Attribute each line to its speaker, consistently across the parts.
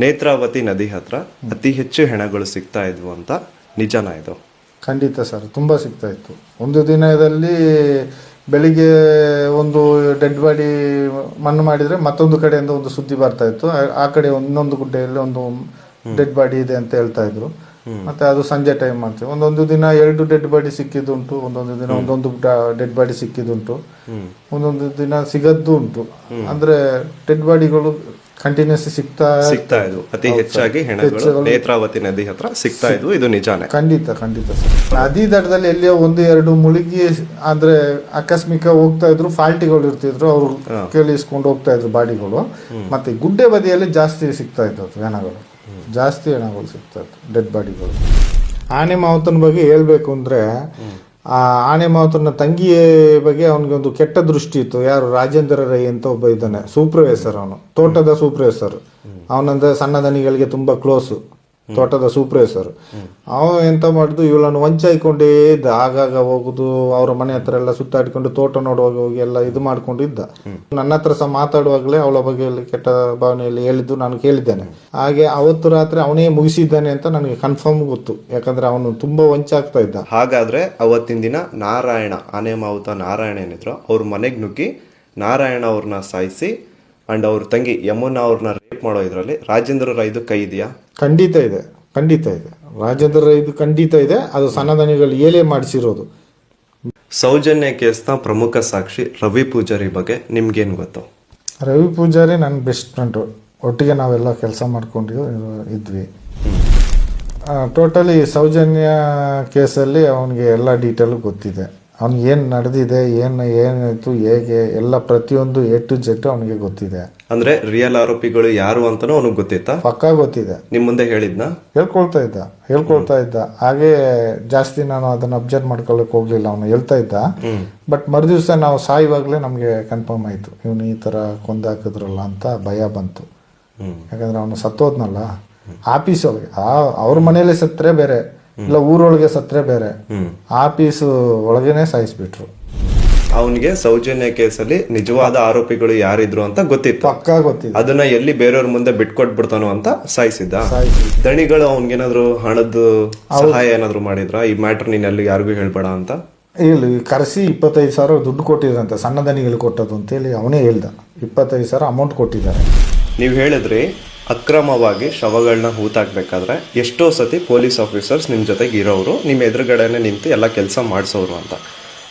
Speaker 1: ನೇತ್ರಾವತಿ ನದಿ ಹತ್ರ ಅತಿ ಹೆಚ್ಚು ಹೆಣಗಳು ಸಿಗ್ತಾ ಇದ್ವು ಅಂತ ನಿಜನಾ ಇದು?
Speaker 2: ಖಂಡಿತ ಸರ್ ತುಂಬ ಸಿಗ್ತಾ ಇತ್ತು. ಒಂದು ದಿನದಲ್ಲಿ ಬೆಳಿಗ್ಗೆ ಒಂದು ಡೆಡ್ ಬಾಡಿ ಮಣ್ಣು ಮಾಡಿದರೆ ಮತ್ತೊಂದು ಕಡೆಯಿಂದ ಒಂದು ಸುದ್ದಿ ಬರ್ತಾ ಇತ್ತು. ಆ- ಕಡೆ ಇನ್ನೊಂದು ಗುಡ್ಡೆಯಲ್ಲಿ ಒಂದು ಡೆಡ್ ಬಾಡಿ ಇದೆ ಅಂತ ಹೇಳ್ತಾ ಇದ್ರು. ಮತ್ತೆ ಅದು ಸಂಜೆ ಟೈಮ್ ಮಾಡ್ತೀವಿ. ಒಂದೊಂದು ದಿನ ಎರಡು ಡೆಡ್ ಬಾಡಿ ಸಿಕ್ಕಿದ್ದುಂಟು. ಒಂದೊಂದು ದಿನ ಒಂದೊಂದು ಡೆಡ್ ಬಾಡಿ ಸಿಕ್ಕಿದ್ದುಂಟು. ಒಂದೊಂದು ದಿನ ಸಿಗದ್ದು ಉಂಟು ಅಂದ್ರೆ ಡೆಡ್ ಬಾಡಿಗಳು ಕಂಟಿನ್ಯೂಸ್ ಸಿಗ್ತಾ
Speaker 1: ಸಿಗ್ತಾ ಇದ್ವು ಅತಿ ಹೆಚ್ಚಾಗಿ ಹೆಣಗಳು. ನೇತ್ರಾವತಿ ನದಿ ಹತ್ರ ಸಿಗ್ತಾ ಇದ್ವು ಇದು. ನಿಜಾನೇ.
Speaker 2: ಖಂಡಿತ ಖಂಡಿತ ಸರ್. ನದಿ ದಡದಲ್ಲಿ ಎಲ್ಲಿಯೋ ಒಂದು ಎರಡು ಮುಳುಗಿ ಅಂದ್ರೆ ಆಕಸ್ಮಿಕ ಹೋಗ್ತಾ ಇದ್ರು ಫಾಲ್ಟಿಗಳು ಇರ್ತಿದ್ರು. ಅವರು ಕೇಳಿಸ್ಕೊಂಡು ಹೋಗ್ತಾ ಇದ್ರು ಬಾಡಿಗಳು. ಮತ್ತೆ ಗುಡ್ಡೆ ಬದಿಯಲ್ಲಿ ಜಾಸ್ತಿ ಸಿಗ್ತಾ ಇದ್ದವು ಹೆಣಗಳು. ಜಾಸ್ತಿ ಹೆಣಗಳು ಸಿಗ್ತಾ ಇತ್ತು ಡೆಡ್ ಬಾಡಿಗಳು. ಆನೆ ಮಾವುತನ ಬಗ್ಗೆ ಹೇಳ್ಬೇಕು ಅಂದ್ರೆ ಆ ಆನೆ ಮಾವತನ ತಂಗಿಯ ಬಗ್ಗೆ ಅವನಿಗೆ ಒಂದು ಕೆಟ್ಟ ದೃಷ್ಟಿ ಇತ್ತು. ಯಾರು ರಾಜೇಂದ್ರ ರೈ ಅಂತ ಒಬ್ಬ ಇದ್ದಾನೆ. ಸೂಪರ್ವೈಸರ್ ಅವನು. ತೋಟದ ಸೂಪರ್ವೈಸರ್ ಅವನಂದ್ರೆ ಸಣ್ಣ ದನಿಗಳಿಗೆ ತುಂಬಾ ಕ್ಲೋಸು ತೋಟದ ಸೂಪ್ರವೇಸರ್ ಅವ ಎಂತ ಮಾಡುದು, ಇವಳನ್ನು ವಂಚಾಯ್ಕೊಂಡೇ ಇದ್ದ. ಆಗಾಗ ಹೋಗುದು, ಅವ್ರ ಮನೆ ಹತ್ರ ಎಲ್ಲ ಸುತ್ತಾಡಿಕೊಂಡು ತೋಟ ನೋಡುವಾಗ ಹೋಗಿ ಎಲ್ಲ ಇದು ಮಾಡ್ಕೊಂಡು ಇದ್ದ. ನನ್ನ ಹತ್ರ ಸಹ ಮಾತಾಡುವಾಗಲೇ ಅವಳ ಬಗ್ಗೆ ಕೆಟ್ಟ ಭಾವನೆಯಲ್ಲಿ ಹೇಳಿದ್ದು ನಾನು ಕೇಳಿದ್ದೇನೆ. ಹಾಗೆ ಅವತ್ತು ರಾತ್ರಿ ಅವನೇ ಮುಗಿಸಿದ್ದಾನೆ ಅಂತ ನನಗೆ ಕನ್ಫರ್ಮ್ ಗೊತ್ತು. ಯಾಕಂದ್ರೆ ಅವನು ತುಂಬಾ ವಂಚಾಗ್ತಾ ಇದ್ದ.
Speaker 1: ಹಾಗಾದ್ರೆ ಅವತ್ತಿನ ದಿನ ನಾರಾಯಣ, ಆನೆ ಮಾವುತ ನಾರಾಯಣ ಏನಿದ್ರು ಅವ್ರ ಮನೆಗೆ ನುಗ್ಗಿ ನಾರಾಯಣ ಅವ್ರನ್ನ ಸಾಯಿಸಿ, ಅಂಡ್ ಅವ್ರ ತಂಗಿ ಯಮುನಾ ಅವ್ರನ್ನ ಮಾಡೋ ಇದರಲ್ಲಿ? ರಾಜೇಂದ್ರ ರೈದು ಕೈ ಇದೆಯಾ?
Speaker 2: ಖಂಡಿತ ಇದೆ. ಖಂಡಿತ ಇದೆ. ರಾಜೇಂದ್ರ ರೈದು ಖಂಡಿತ ಇದೆ. ಅದು ಸನ್ನದನಿಗಳು ಏಲೇ ಮಾಡಿಸಿರೋದು.
Speaker 1: ಸೌಜನ್ಯ ಕೇಸ್ನ ಪ್ರಮುಖ ಸಾಕ್ಷಿ ರವಿ ಪೂಜಾರಿ ಬಗ್ಗೆ ನಿಮ್ಗೇನು ಗೊತ್ತು?
Speaker 2: ರವಿ ಪೂಜಾರಿ ನನ್ನ ಬೆಸ್ಟ್ ಫ್ರೆಂಡು. ಒಟ್ಟಿಗೆ ನಾವೆಲ್ಲ ಕೆಲಸ ಮಾಡ್ಕೊಂಡು ಇದ್ವಿ. ಟೋಟಲಿ ಸೌಜನ್ಯ ಕೇಸಲ್ಲಿ ಅವನಿಗೆ ಎಲ್ಲ ಡೀಟೇಲು ಗೊತ್ತಿದೆ. ಅವ್ನಿಗೆ ಏನು ನಡೆದಿದೆ ಏನು ಏನಾಯಿತು ಹೇಗೆ ಎಲ್ಲ ಪ್ರತಿಯೊಂದು ಎ ಟು ಜೆಡ್ ಅವನಿಗೆ ಗೊತ್ತಿದೆ.
Speaker 1: ಅಂದ್ರೆ ರಿಯಲ್ ಆರೋಪಿಗಳು ಯಾರು ಅಂತಾನೂ ಅವನಿಗೆ ಗೊತ್ತಿತ್ತಾ?
Speaker 2: ಪಕ್ಕಾ ಗೊತ್ತಿದೆ.
Speaker 1: ನಿಮ್ ಮುಂದೆ ಹೇಳಿದ್ನ?
Speaker 2: ಹೇಳ್ಕೊಳ್ತಾ ಇದ್ದ ಹೇಳ್ಕೊಳ್ತಾ ಇದ್ದ. ಹಾಗೆ ಜಾಸ್ತಿ ನಾನು ಅದನ್ನ ಅಬ್ಸರ್ವ್ ಮಾಡ್ಕೊಳ್ಳಕ್ ಹೋಗ್ಲಿಲ್ಲ ಅವನು ಹೇಳ್ತಾ ಇದ್ದ. ಬಟ್ ಮರುದಿವ್ಸ ನಾವು ಸಾಯುವಾಗಲೇ ನಮಗೆ ಕನ್ಫರ್ಮ್ ಆಯ್ತು. ಇವನು ಈ ತರ ಕೊಂದಾಕಿದ್ರಲ್ಲ ಅಂತ ಭಯ ಬಂತು. ಯಾಕಂದ್ರೆ ಅವನು ಸತ್ತೋದ್ನಲ್ಲ. ಆಫೀಸ್ ಅವ್ರಿಗೆ ಆ ಅವ್ರ ಮನೇಲೆ ಸತ್ತರೆ ಬೇರೆ. ಇಲ್ಲ ಊರೊಳಗೆ ಸತ್ರೆ ಬೇರೆ. ಆಫೀಸ್ ಒಳಗೇನೆ ಸಾಯಿಸ್ಬಿಟ್ರು.
Speaker 1: ಅವನಿಗೆ ಸೌಜನ್ಯ ಕೇಸಲ್ಲಿ ನಿಜವಾದ ಆರೋಪಿಗಳು ಯಾರಿದ್ರು ಅಂತ ಗೊತ್ತಿತ್ತು.
Speaker 2: ಪಕ್ಕಾ ಗೊತ್ತಿತ್ತು.
Speaker 1: ಅದನ್ನ ಎಲ್ಲಿ ಬೇರೆಯವ್ರ ಮುಂದೆ ಬಿಟ್ಕೊಟ್ಬಿಡ್ತಾನೋ ಅಂತ ಸಾಯಿಸಿದ್ದ.
Speaker 2: ಸಾಯಿಸಿದ್ರು.
Speaker 1: ದಣಿಗಳು ಅವನಿಗೇನಾದ್ರು ಹಣದ ಸಹಾಯ ಏನಾದ್ರು ಮಾಡಿದ್ರ? ಈ ಮ್ಯಾಟರ್ ನೀನ್ ಎಲ್ಲಿ ಯಾರಿಗೂ ಹೇಳ್ಬೇಡ ಅಂತ?
Speaker 2: ಇಲ್ಲಿ ಕರೆಸಿ ಇಪ್ಪತ್ತೈದು ಸಾವಿರ ದುಡ್ಡು ಕೊಟ್ಟಿದ್ರಂತೆ ಸಣ್ಣ ದನಿಗಳು ಕೊಟ್ಟದ್ದು ಅಂತೇಳಿ ಅವನೇ ಹೇಳ್ದ. ಇಪ್ಪತ್ತೈದು ಸಾವಿರ ಅಮೌಂಟ್ ಕೊಟ್ಟಿದ್ದಾರೆ.
Speaker 1: ನೀವು ಹೇಳಿದ್ರಿ ಅಕ್ರಮವಾಗಿ ಶವಗಳನ್ನ ಹೂತಾಕ್ಬೇಕಾದ್ರೆ ಎಷ್ಟೋ ಸತಿ ಪೊಲೀಸ್ ಆಫೀಸರ್ಸ್ ನಿಮ್ಮ ಜೊತೆಗೆ ಇರೋರು ನಿಮ್ಮ ಎದುರುಗಡೆನೆ ನಿಂತು ಎಲ್ಲ ಕೆಲಸ ಮಾಡಿಸೋರು ಅಂತ.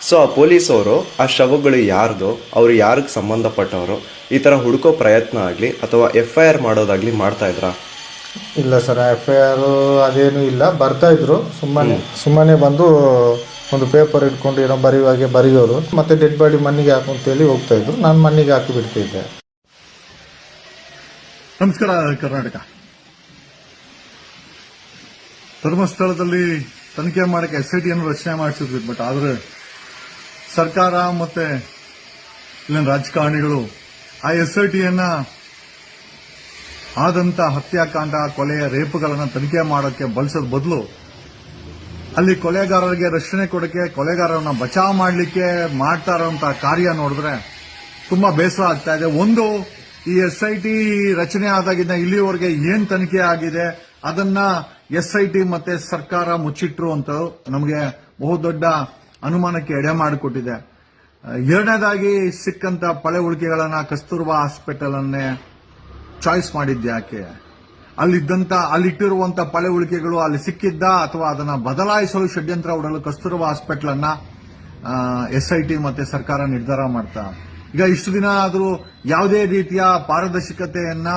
Speaker 1: ಸೊ ಆ ಪೊಲೀಸವರು ಆ ಶವಗಳು ಯಾರ್ದು ಅವ್ರು ಯಾರಿಗೆ ಸಂಬಂಧಪಟ್ಟವರು ಈ ಥರ ಹುಡುಕೋ ಪ್ರಯತ್ನ ಆಗಲಿ ಅಥವಾ ಎಫ್ ಐ ಆರ್ ಮಾಡೋದಾಗಲಿ ಮಾಡ್ತಾ ಇದ್ರಾ?
Speaker 2: ಇಲ್ಲ ಸರ್ ಎಫ್ ಐ ಆರ್ ಅದೇನು ಇಲ್ಲ. ಬರ್ತಾ ಇದ್ರು. ಸುಮ್ಮನೆ ಸುಮ್ಮನೆ ಬಂದು ಒಂದು ಪೇಪರ್ ಇಟ್ಕೊಂಡು ಏನೋ ಬರೆಯುವಾಗೆ ಬರೆಯೋರು. ಮತ್ತೆ ಡೆಡ್ ಬಾಡಿ ಮಣ್ಣಿಗೆ ಹಾಕು ಅಂತೇಳಿ ಹೋಗ್ತಾ ಇದ್ರು. ನಾನು ಮಣ್ಣಿಗೆ ಹಾಕಿ ಬಿಡ್ತಿದ್ದೆ.
Speaker 3: ನಮಸ್ಕಾರ, ಕರ್ನಾಟಕ. ಧರ್ಮಸ್ಥಳದಲ್ಲಿ ತನಿಖೆ ಮಾಡಕ್ಕೆ ಎಸ್ ಐ ಟಿಯನ್ನು ರಚನೆ ಮಾಡಿಸಿದ್ವಿ, ಬಟ್ ಆದರೆ ಸರ್ಕಾರ ಮತ್ತೆ ಇಲ್ಲಿನ ರಾಜಕಾರಣಿಗಳು ಆ ಎಸ್ಐಟಿಯನ್ನ ಆದಂತ ಹತ್ಯಾಕಾಂಡ ಕೊಲೆಯ ರೇಪುಗಳನ್ನು ತನಿಖೆ ಮಾಡೋಕ್ಕೆ ಬಳಸೋದ್ ಬದಲು ಅಲ್ಲಿ ಕೊಲೆಗಾರರಿಗೆ ರಕ್ಷಣೆ ಕೊಡಕ್ಕೆ, ಕೊಲೆಗಾರರನ್ನ ಬಚಾವ್ ಮಾಡಲಿಕ್ಕೆ ಮಾಡ್ತಾ ಕಾರ್ಯ ನೋಡಿದ್ರೆ ತುಂಬಾ ಬೇಸರ ಆಗ್ತಾ ಇದೆ. ಒಂದು ಈ ಎಸ್ ಐ ಟಿ ರಚನೆ ಆದಾಗಿಂದ ಇಲ್ಲಿವರೆಗೆ ಏನ್ ತನಿಖೆ ಆಗಿದೆ, ಅದನ್ನ ಎಸ್ ಐ ಟಿ ಮತ್ತೆ ಸರ್ಕಾರ ಮುಚ್ಚಿಟ್ರು ಅಂತ ನಮಗೆ ಬಹುದೊಡ್ಡ ಅನುಮಾನಕ್ಕೆ ಎಡೆ ಮಾಡಿಕೊಟ್ಟಿದೆ. ಎರಡನೇದಾಗಿ ಸಿಕ್ಕಂತ ಪಳೆ ಉಳಿಕೆಗಳನ್ನ ಕಸ್ತೂರ್ಬಾ ಹಾಸ್ಪಿಟಲ್ ಅನ್ನೇ ಚಾಯ್ಸ್ ಮಾಡಿದ್ಯಾಕೆ ಅಲ್ಲಿದ್ದಂತ, ಅಲ್ಲಿಟ್ಟಿರುವಂತ ಪಳೆ ಉಳಿಕೆಗಳು ಅಲ್ಲಿ ಸಿಕ್ಕಿದ್ದ ಅಥವಾ ಅದನ್ನ ಬದಲಾಯಿಸಲು ಷಡ್ಯಂತ್ರ ಹೊಡಲು ಕಸ್ತೂರಬಾ ಹಾಸ್ಪಿಟಲ್ ಅನ್ನ ಎಸ್ ಮತ್ತೆ ಸರ್ಕಾರ ನಿರ್ಧಾರ ಮಾಡ್ತಾ ಈಗ ಇಷ್ಟು ದಿನ ಆದರೂ ಯಾವುದೇ ರೀತಿಯ ಪಾರದರ್ಶಕತೆಯನ್ನ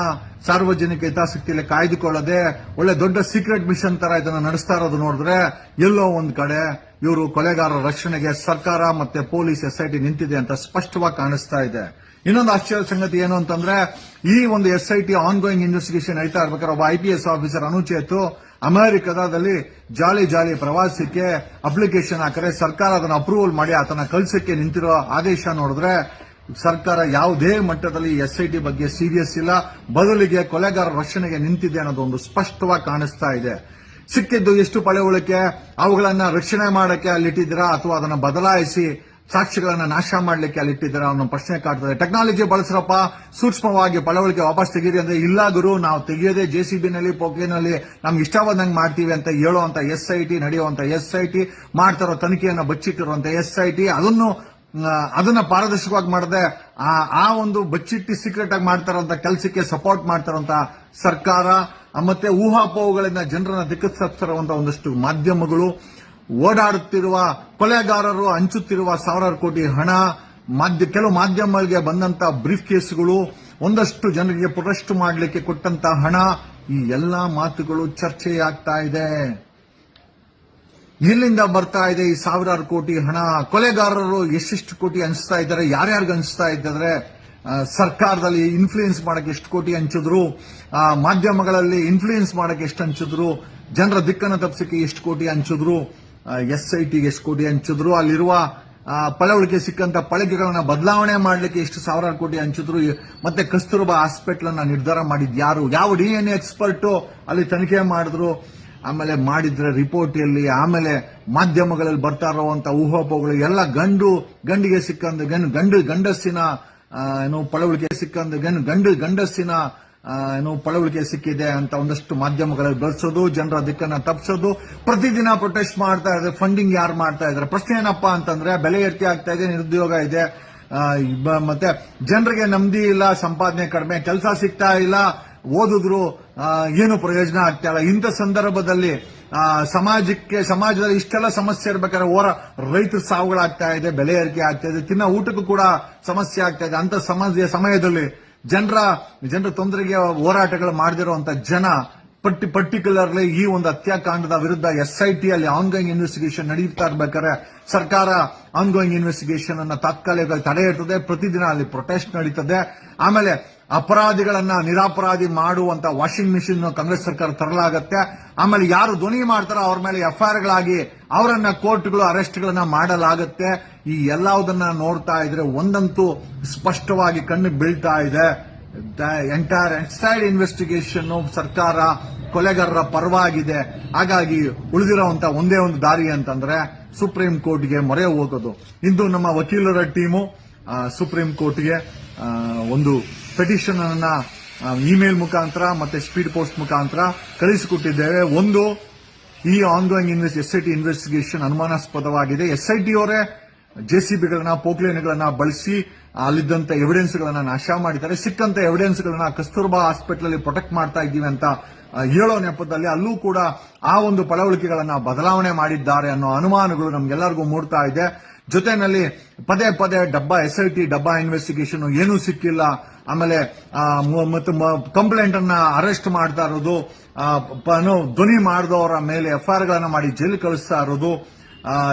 Speaker 3: ಸಾರ್ವಜನಿಕ ಹಿತಾಸಕ್ತಿಯಲ್ಲಿ ಕಾಯ್ದುಕೊಳ್ಳದೆ ಒಳ್ಳೆ ದೊಡ್ಡ ಸೀಕ್ರೆಟ್ ಮಿಷನ್ ತರ ಇದನ್ನ ನಡೆಸ್ತಾ ಇರೋದು ನೋಡಿದ್ರೆ ಎಲ್ಲೋ ಒಂದ್ ಕಡೆ ಇವರು ಕೊಲೆಗಾರರ ರಕ್ಷಣೆಗೆ ಸರ್ಕಾರ ಮತ್ತೆ ಪೊಲೀಸ್ ಎಸ್ಐಟಿ ನಿಂತಿದೆ ಅಂತ ಸ್ಪಷ್ಟವಾಗಿ ಕಾಣಿಸ್ತಾ ಇದೆ. ಇನ್ನೊಂದು ಆಶ್ಚರ್ಯ ಸಂಗತಿ ಏನು ಅಂತಂದ್ರೆ ಈ ಒಂದು S I T ongoing investigation ನಡೀತಾ ಇರ್ಬೇಕಾದ್ರೆ ಒಬ್ಬ ಐಪಿಎಸ್ ಆಫೀಸರ್ ಅನುಚೇತು ಅಮೆರಿಕದಲ್ಲಿ ಜಾಲಿ ಜಾಲಿ ಪ್ರವಾಸಕ್ಕೆ ಅಪ್ಲಿಕೇಶನ್ ಹಾಕರೆ ಸರ್ಕಾರ ಅದನ್ನು ಅಪ್ರೂವಲ್ ಮಾಡಿ ಆತನ ಕಲ್ಸಕ್ಕೆ ನಿಂತಿರೋ ಆದೇಶ ನೋಡಿದ್ರೆ ಸರ್ಕಾರ ಯಾವುದೇ ಮಟ್ಟದಲ್ಲಿ ಎಸ್ಐಟಿ ಬಗ್ಗೆ ಸೀರಿಯಸ್ ಇಲ್ಲ. ಬದಲಿಗೆ ಕೊಲೆಗಾರರ ರಕ್ಷಣೆಗೆ ನಿಂತಿದೆ ಅನ್ನೋದು ಒಂದು ಸ್ಪಷ್ಟವಾಗಿ ಕಾಣಿಸ್ತಾ ಇದೆ. ಸಿಕ್ಕಿದ್ದು ಎಷ್ಟು ಪಳೆಯುಳಿಕೆ ಅವುಗಳನ್ನ ರಕ್ಷಣೆ ಮಾಡಕ್ಕೆ ಅಲ್ಲಿಟ್ಟಿದ್ದೀರಾ ಅಥವಾ ಅದನ್ನು ಬದಲಾಯಿಸಿ ಸಾಕ್ಷಿಗಳನ್ನ ನಾಶ ಮಾಡಲಿಕ್ಕೆ ಅಲ್ಲಿಟ್ಟಿದ್ದೀರಾ ಅನ್ನೋ ಪ್ರಶ್ನೆ ಕಾಡ್ತದೆ. ಟೆಕ್ನಾಲಜಿ ಬಳಸ್ರಪ್ಪ, ಸೂಕ್ಷ್ಮವಾಗಿ ಪಳವಳಿಕೆ ವಾಪಸ್ ತೆಗೀರಿ ಅಂದ್ರೆ, ಇಲ್ಲ ಗುರು, ನಾವು ತೆಗಿಯೋದೇ ಜೆ ಸಿ ನಲ್ಲಿ ಪೊಕ್ಲಿನಲ್ಲಿ ನಮ್ಗೆ ಇಷ್ಟ ಬಂದಂಗೆ ಮಾಡ್ತೀವಿ ಅಂತ ಹೇಳುವಂತ ಎಸ್ ಐ ಟಿ ನಡೆಯುವಂತ ಎಸ್ ಐ ಟಿ ಮಾಡ್ತಾರೋ ತನಿಖೆಯನ್ನು ಬಚ್ಚಿಟ್ಟಿರುವಂತ ಎಸ್ ಅದನ್ನು ಅದನ್ನ ಪಾರದರ್ಶಕವಾಗಿ ಮಾಡದೆ, ಆ ಒಂದು ಬಚ್ಚಿಟ್ಟಿ ಸೀಕ್ರೆಟ್ ಆಗಿ ಮಾಡ್ತಾರಂತ ಕೆಲಸಕ್ಕೆ ಸಪೋರ್ಟ್ ಮಾಡ್ತಾರಂತ ಸರ್ಕಾರ ಮತ್ತೆ ಊಹಾಪೋಹಗಳಿಂದ ಜನರನ್ನ ದಿಕ್ಕಿಸ್ತಿರುವಂತ ಒಂದಷ್ಟು ಮಾಧ್ಯಮಗಳು ಓಡಾಡುತ್ತಿರುವ, ಕೊಲೆಗಾರರು ಹಂಚುತ್ತಿರುವ ಸಾವಿರಾರು ಕೋಟಿ ಹಣ, ಮಾಧ್ಯ, ಕೆಲವು ಮಾಧ್ಯಮಗಳಿಗೆ ಬಂದಂತ ಬ್ರೀಫ್ ಕೇಸ್ಗಳು, ಒಂದಷ್ಟು ಜನರಿಗೆ ಪ್ರೊಟೆಸ್ಟ್ ಮಾಡಲಿಕ್ಕೆ ಕೊಟ್ಟಂತ ಹಣ, ಈ ಎಲ್ಲಾ ಮಾತುಗಳು ಚರ್ಚೆಯಾಗ್ತಾ ಇದೆ. ಎಲ್ಲಿಂದ ಬರ್ತಾ ಇದೆ ಈ ಸಾವಿರಾರು ಕೋಟಿ ಹಣ? ಕೊಲೆಗಾರರು ಎಷ್ಟೆಷ್ಟು ಕೋಟಿ ಹಂಚ್ತಾ ಇದ್ದಾರೆ? ಯಾರ್ಯಾರಿಗೆ ಹಂಚ್ತಾ ಇದ್ದಾರೆ? ಸರ್ಕಾರದಲ್ಲಿ ಇನ್ಫ್ಲೂಯೆನ್ಸ್ ಮಾಡಕ್ಕೆ ಎಷ್ಟು ಕೋಟಿ ಹಂಚಿದ್ರು? ಮಾಧ್ಯಮಗಳಲ್ಲಿ ಇನ್ಫ್ಲೂಯೆನ್ಸ್ ಮಾಡಕ್ಕೆ ಎಷ್ಟು ಹಂಚಿದ್ರು? ಜನರ ದಿಕ್ಕನ್ನು ತಪ್ಪಿಸಕ್ಕೆ ಎಷ್ಟು ಕೋಟಿ ಹಂಚಿದ್ರು? ಎಸ್ ಐ ಟಿಗೆ ಎಷ್ಟು ಕೋಟಿ ಹಂಚಿದ್ರು? ಅಲ್ಲಿರುವ ಪಳವಳಿಕೆ ಸಿಕ್ಕಂತ ಪಳಿಗೆಗಳನ್ನ ಬದಲಾವಣೆ ಮಾಡಲಿಕ್ಕೆ ಎಷ್ಟು ಸಾವಿರಾರು ಕೋಟಿ ಹಂಚಿದ್ರು? ಮತ್ತೆ ಕಸ್ತೂರ್ಬಾ ಹಾಸ್ಪಿಟಲ್ ಅನ್ನ ನಿರ್ಧಾರ ಮಾಡಿದ್ ಯಾರು ಯಾವ ಡಿ ಎನ್ ಎಕ್ಸ್ಪರ್ಟ್ ಅಲ್ಲಿ ತನಿಖೆ ಮಾಡಿದ್ರು? ಆಮೇಲೆ ಮಾಡಿದ್ರೆ ರಿಪೋರ್ಟ್ ಎಲ್ಲಿ, ಆಮೇಲೆ ಮಾಧ್ಯಮಗಳಲ್ಲಿ ಬರ್ತಾ ಇರುವಂತ ಊಹಾಪೋಹಗಳು, ಎಲ್ಲ ಗಂಡು, ಗಂಡಿಗೆ ಸಿಕ್ಕಂದು ಗಂಡು ಗಂಡು ಗಂಡಸ್ಸಿನ ಏನು ಪಳವಳಿಕೆ ಸಿಕ್ಕಂದು ಗಂಡು ಗಂಡು ಗಂಡಸ್ಸಿನ ಏನು ಪಳವಳಿಕೆ ಸಿಕ್ಕಿದೆ ಅಂತ ಒಂದಷ್ಟು ಮಾಧ್ಯಮಗಳಲ್ಲಿ ಬಳಸೋದು ಜನರ ದಿಕ್ಕನ್ನ ತಪ್ಪಿಸೋದು ಪ್ರತಿದಿನ ಪ್ರೊಟೆಸ್ಟ್ ಮಾಡ್ತಾ ಇದ್ದಾರೆ ಫಂಡಿಂಗ್ ಯಾರು ಮಾಡ್ತಾ ಇದ್ದಾರೆ ಪ್ರಶ್ನೆ ಏನಪ್ಪಾ ಅಂತಂದ್ರೆ, ಬೆಲೆ ಏರಿಕೆ ಆಗ್ತಾ ಇದೆ, ನಿರುದ್ಯೋಗ ಇದೆ. ಮತ್ತೆ ಜನರಿಗೆ ನೆಮ್ಮದಿ ಇಲ್ಲ, ಸಂಪಾದನೆ ಕಡಿಮೆ, ಕೆಲಸ ಸಿಗ್ತಾ ಇಲ್ಲ, ಓದಿದ್ರು ಏನು ಪ್ರಯೋಜನ ಆಗ್ತಾ ಇಲ್ಲ. ಇಂಥ ಸಂದರ್ಭದಲ್ಲಿ ಸಮಾಜಕ್ಕೆ, ಸಮಾಜದಲ್ಲಿ ಇಷ್ಟೆಲ್ಲ ಸಮಸ್ಯೆ ಇರ್ಬೇಕಾದ್ರೆ ಓರ ರೈತರ ಸಾವುಗಳಾಗ್ತಾ ಇದೆ, ಬೆಲೆ ಏರಿಕೆ ಆಗ್ತಾ ಇದೆ, ತಿನ್ನ ಊಟಕ್ಕೂ ಕೂಡ ಸಮಸ್ಯೆ ಆಗ್ತಾ ಇದೆ. ಅಂತ ಸಮಸ್ಯೆ ಸಮಯದಲ್ಲಿ ಜನರ ಜನರ ತೊಂದರೆಗೆ ಹೋರಾಟಗಳು ಮಾಡದಿರುವಂತ ಜನ ಪಟ್ಟಿ ಪರ್ಟಿಕ್ಯುಲರ್ಲಿ ಈ ಒಂದು ಹತ್ಯಾಕಾಂಡದ ವಿರುದ್ಧ ಎಸ್ ಐ ಟಿ ಅಲ್ಲಿ ಆನ್ಗೋಯಿಂಗ್ ಇನ್ವೆಸ್ಟಿಗೇಷನ್ ನಡೀತಾ ಇರ್ಬೇಕಾದ್ರೆ ಸರ್ಕಾರ ಆನ್ಗೋಯಿಂಗ್ ಇನ್ವೆಸ್ಟಿಗೇಷನ್ ಅನ್ನ ತಾತ್ಕಾಲಿಕವಾಗಿ ತಡೆ ಇರ್ತದೆ ಪ್ರತಿದಿನ ಅಲ್ಲಿ ಪ್ರೊಟೆಸ್ಟ್ ನಡೀತದೆ. ಆಮೇಲೆ ಅಪರಾಧಿಗಳನ್ನ ನಿರಾಪರಾಧಿ ಮಾಡುವಂತ ವಾಷಿಂಗ್ ಮಿಷಿನ್ ಕಾಂಗ್ರೆಸ್ ಸರ್ಕಾರ ತರಲಾಗತ್ತೆ. ಆಮೇಲೆ ಯಾರು ಧ್ವನಿ ಮಾಡ್ತಾರೋ ಅವ್ರ ಮೇಲೆ ಎಫ್ಐಆರ್ಗಳಾಗಿ ಅವರನ್ನ ಕೋರ್ಟ್ಗಳು ಅರೆಸ್ಟ್ಗಳನ್ನ ಮಾಡಲಾಗುತ್ತೆ. ಈ ಎಲ್ಲದನ್ನ ನೋಡ್ತಾ ಇದ್ರೆ ಒಂದಂತೂ ಸ್ಪಷ್ಟವಾಗಿ ಕಣ್ಣು ಬೀಳ್ತಾ ಇದೆ. ಎಂಟೈರ್ ಎಕ್ಸೈಡ್ ಇನ್ವೆಸ್ಟಿಗೇಷನ್ ಸರ್ಕಾರ ಕೊಲೆಗಾರರ ಪರವಾಗಿದೆ. ಹಾಗಾಗಿ ಉಳಿದಿರುವಂತ ಒಂದೇ ಒಂದು ದಾರಿ ಅಂತಂದ್ರೆ ಸುಪ್ರೀಂ ಕೋರ್ಟ್ಗೆ ಮೊರೆ ಹೋಗೋದು. ಇಂದು ನಮ್ಮ ವಕೀಲರ ಟೀಮು ಸುಪ್ರೀಂ ಕೋರ್ಟ್ಗೆ ಒಂದು ಪೆಟಿಷನ್ ಅನ್ನ ಇಮೇಲ್ ಮುಖಾಂತರ ಮತ್ತೆ ಸ್ಪೀಡ್ ಪೋಸ್ಟ್ ಮುಖಾಂತರ ಕಳಿಸಿಕೊಟ್ಟಿದ್ದೇವೆ. ಒಂದು, ಈ ongoing invest S T investigation ಅನುಮಾನಾಸ್ಪದವಾಗಿದೆ. S I T ಅವರೇ ಜೆಸಿಬಿಗಳನ್ನ ಪೋಕ್ಲೇನ್ಗಳನ್ನ ಬಳಸಿ ಅಲ್ಲಿದ್ದಂತ ಎವಿಡೆನ್ಸ್ ಗಳನ್ನ ನಾಶ ಮಾಡಿದ್ದಾರೆ. ಸಿಕ್ಕಂತ ಎವಿಡೆನ್ಸ್ ಗಳನ್ನ ಕಸ್ತೂರ್ಬಾ ಹಾಸ್ಪಿಟಲ್ ಅಲ್ಲಿ ಪ್ರೊಟೆಕ್ಟ್ ಮಾಡ್ತಾ ಇದ್ದೀವಿ ಅಂತ ಹೇಳೋ ನೆಪದಲ್ಲಿ ಅಲ್ಲೂ ಕೂಡ ಆ ಒಂದು ಪಳವಳಿಕೆಗಳನ್ನ ಬದಲಾವಣೆ ಮಾಡಿದ್ದಾರೆ ಅನ್ನೋ ಅನುಮಾನಗಳು ನಮ್ಗೆಲ್ಲರಿಗೂ ಮೂಡ್ತಾ ಇದೆ. ಜೊತೆನಲ್ಲಿ ಪದೇ ಪದೇ ಡಬ್ಬಾ ಎಸ್ ಟಿ ಡಬ್ಬಾ ಇನ್ವೆಸ್ಟಿಗೇಷನ್ ಏನೂ ಸಿಕ್ಕಿಲ್ಲ. ಆಮೇಲೆ ಮತ್ತು ಕಂಪ್ಲೇಂಟ್ ಅನ್ನ ಅರೆಸ್ಟ್ ಮಾಡ್ತಾ ಇರೋದು ಧ್ವನಿ ಮಾಡಿದವರ ಮೇಲೆ ಎಫ್ಐಆರ್ ಗಳನ್ನ ಮಾಡಿ ಜೈಲು ಕಳಿಸ್ತಾ ಇರೋದು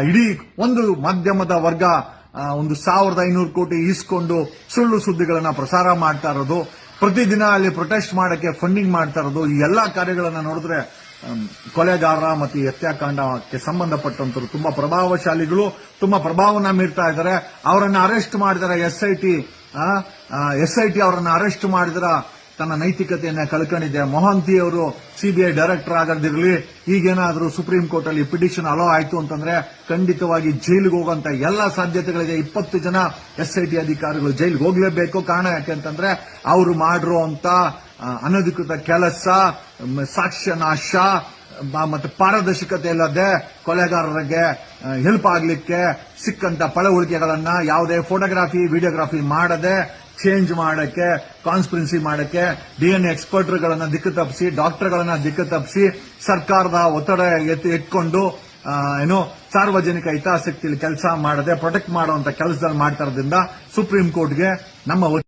Speaker 3: ಇಡೀ ಒಂದು ಮಾಧ್ಯಮದ ವರ್ಗ ಒಂದು ಸಾವಿರದ ಐನೂರು ಕೋಟಿ ಈಸ್ಕೊಂಡು ಸುಳ್ಳು ಸುದ್ದಿಗಳನ್ನ ಪ್ರಸಾರ ಮಾಡ್ತಾ ಇರೋದು, ಪ್ರತಿದಿನ ಅಲ್ಲಿ ಪ್ರೊಟೆಸ್ಟ್ ಮಾಡಕ್ಕೆ ಫಂಡಿಂಗ್ ಮಾಡ್ತಾ ಇರೋದು, ಈ ಎಲ್ಲಾ ಕಾರ್ಯಗಳನ್ನ ನೋಡಿದ್ರೆ ಕೊಲೆಗಾರ ಮತ್ತು ಹತ್ಯಾಕಾಂಡಕ್ಕೆ ಸಂಬಂಧಪಟ್ಟಂತರು ತುಂಬಾ ಪ್ರಭಾವಶಾಲಿಗಳು, ತುಂಬಾ ಪ್ರಭಾವನ ಮೀರ್ತಾ ಇದ್ದಾರೆ. ಅವರನ್ನ ಅರೆಸ್ಟ್ ಮಾಡಿದರೆ S I T S I T ಅವರನ್ನು ಅರೆಸ್ಟ್ ಮಾಡಿದ್ರ ತನ್ನ ನೈತಿಕತೆಯನ್ನ ಕಳ್ಕೊಂಡಿದೆ ಮೊಹಂತಿ ಅವರು ಸಿಬಿಐ ಡೈರೆಕ್ಟರ್ ಆಗದಿರಲಿ, ಈಗೇನಾದರೂ ಸುಪ್ರೀಂ ಕೋರ್ಟ್ ಅಲ್ಲಿ ಪಿಟಿಷನ್ ಅಲೋ ಆಯ್ತು ಅಂತಂದ್ರೆ ಖಂಡಿತವಾಗಿ ಜೈಲಿಗೆ ಹೋಗುವಂತ ಎಲ್ಲಾ ಸಾಧ್ಯತೆಗಳಿದೆ. ಇಪ್ಪತ್ತು ಜನ ಎಸ್ ಐ ಟಿ ಅಧಿಕಾರಿಗಳು ಜೈಲಿಗೆ ಹೋಗ್ಲೇಬೇಕು ಕಾರಣ ಯಾಕೆಂತಂದ್ರೆ ಅವರು ಮಾಡಿರುವಂತ ಅನಧಿಕೃತ ಕೆಲಸ ಸಾಕ್ಷ್ಯ ನಾಶ ಮತ್ತೆ ಪಾರದರ್ಶಕತೆ ಇಲ್ಲದೆ ಕೊಲೆಗಾರರಿಗೆ ಹೆಲ್ಪ್ ಆಗ್ಲಿಕ್ಕೆ ಸಿಕ್ಕಂತ ಪಳವಳಿಕೆಗಳನ್ನ ಯಾವುದೇ ಫೋಟೋಗ್ರಾಫಿ ವಿಡಿಯೋಗ್ರಾಫಿ ಮಾಡದೆ ಚೇಂಜ್ ಮಾಡಕ್ಕೆ ಕಾನ್ಸ್ಪಿರೆನ್ಸಿ ಮಾಡಕ್ಕೆ ಡಿ ಎನ್ ಎಕ್ಸ್ಪರ್ಟ್ಗಳನ್ನ ದಿಕ್ಕು ತಪ್ಪಿಸಿ ಡಾಕ್ಟರ್ಗಳನ್ನ ದಿಕ್ಕು ತಪ್ಪಿಸಿ, ಸರ್ಕಾರದ ಒತ್ತಡ ಇಟ್ಕೊಂಡು ಏನು ಸಾರ್ವಜನಿಕ ಹಿತಾಸಕ್ತಿಯಲ್ಲಿ ಕೆಲಸ ಮಾಡದೆ ಪ್ರೊಟೆಕ್ಟ್ ಮಾಡುವಂತ ಕೆಲಸದಲ್ಲಿ ಮಾಡ್ತಾ ಇರೋದ್ರಿಂದ ಸುಪ್ರೀಂ ಕೋರ್ಟ್ಗೆ ನಮ್ಮ